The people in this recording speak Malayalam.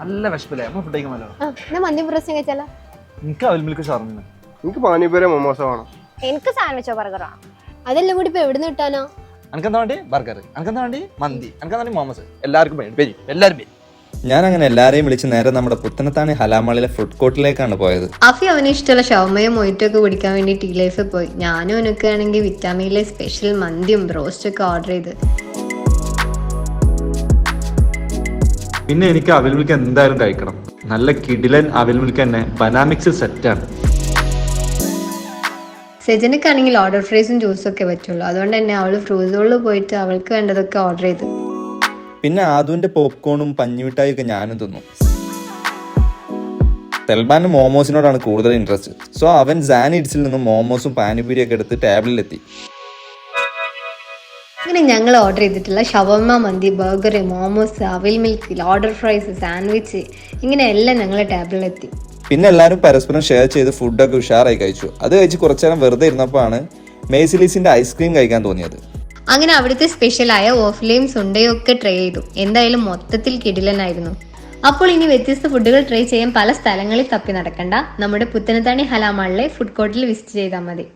നല്ല വിശപ്പില്ലേ? അപ്പൊ ഫുഡ് കഴിക്കാമല്ലോ ഞാൻ മന്തി പ്രശ്നം കഴിച്ചാലോ? എനിക്ക് അവൽ മിൽക്ക് ഷവർമ്മ എനിക്ക് പാനിപ്പൂര മൊമോസ വേണം. എനിക്ക് സാൻഡ്വിച്ചോ ബർഗറോ അതെല്ലാം കൂടി ഇപ്പൊ എവിടുന്ന് കിട്ടാനോ? എനിക്കെന്താ വേണ്ടി? ബർഗർ എനിക്കെന്താ വേണ്ടി? മന്തി. എനിക്കെന്താ വേണ്ടി? മോമോസ്. എല്ലാവർക്കും വേണ്ടി. പേര്. എല്ലാവരും പേര്. ഞാൻ അങ്ങനെ എല്ലാരെയും വിളിച്ച് നേരെ നമ്മുടെ പുത്തനത്താണി ഹലാമാളിലെ ഫുഡ് കോർട്ടിലേക്കാണ് പോയത്. അഫി അവന് ഇഷ്ടമുള്ള ഷവർമയും മൊയ്റ്റൊക്കെ കുടിക്കാൻ വേണ്ടി ടീ ലൈഫിൽ പോയി. ഞാനും അവനൊക്കെ ആണെങ്കിൽ വിറ്റാമിനിലെ സ്പെഷ്യൽ മന്തിയും ബ്രോസ്റ്റൊക്കെ ഓർഡർ ചെയ്ത്. പിന്നെ എനിക്ക് അവിൽ മിൽക്ക് എന്തായാലും കഴിക്കണം. നല്ല കിടിലൻ അവിൽ മിൽക്ക് തന്നെ. ബനാമിക്സ് സെറ്റാണ് സെജനക്കാണെങ്കിൽ ഓർഡർ ഫ്രൈസും ജ്യൂസും ഒക്കെ പറ്റുള്ളൂ. അതുകൊണ്ട് തന്നെ അവൾ ഫ്രൂസുകളിൽ പോയിട്ട് അവൾക്ക് വേണ്ടതൊക്കെ ഓർഡർ ചെയ്തു. പിന്നെ ആദുവിന്റെ പോപ്കോണും പഞ്ഞിമിഠായും ഒക്കെ ഞാനും തിന്നു. സൽമാന് മോമോസിനോടാണ് കൂടുതൽ ഇൻട്രസ്റ്റ് സോ അവൻ സാനിഡ്സിൽ നിന്നും മോമോസും പാനിപൂരിയൊക്കെ എടുത്ത് ടേബിളിലെത്തി അങ്ങനെ ഞങ്ങൾ ഓർഡർ ചെയ്തിട്ടുള്ള ഷവർമ മന്തി ബർഗർ മോമോസ് അവിൽ മിൽക്ക് ഓർഡർ ഫ്രൈസ് സാൻഡ്വിച്ച് ഇങ്ങനെ എല്ലാം ഞങ്ങളെ ടേബിളിലെത്തി പിന്നെ എല്ലാവരും പരസ്പരം ഷെയർ ചെയ്ത് ഫുഡൊക്കെ ഉഷാറായി കഴിച്ചു. അത് കഴിച്ച് കുറച്ചു നേരം വെറുതെ ഇരുന്നപ്പോഴാണ് മേസിലീസിന്റെ ഐസ്ക്രീം കഴിക്കാൻ തോന്നിയത്. അങ്ങനെ അവിടുത്തെ സ്പെഷ്യലായ ഓഫ്ലയും സുണ്ടയും ഒക്കെ ട്രൈ ചെയ്തു. എന്തായാലും മൊത്തത്തിൽ കിടിലനായിരുന്നു. അപ്പോൾ ഇനി വ്യത്യസ്ത ഫുഡുകൾ ട്രൈ ചെയ്യാൻ പല സ്ഥലങ്ങളിൽ തപ്പി നടക്കണ്ട. നമ്മുടെ പുത്തനത്താണി ഹലാമാളിലെ ഫുഡ് കോർട്ടിൽ വിസിറ്റ് ചെയ്താൽ മതി.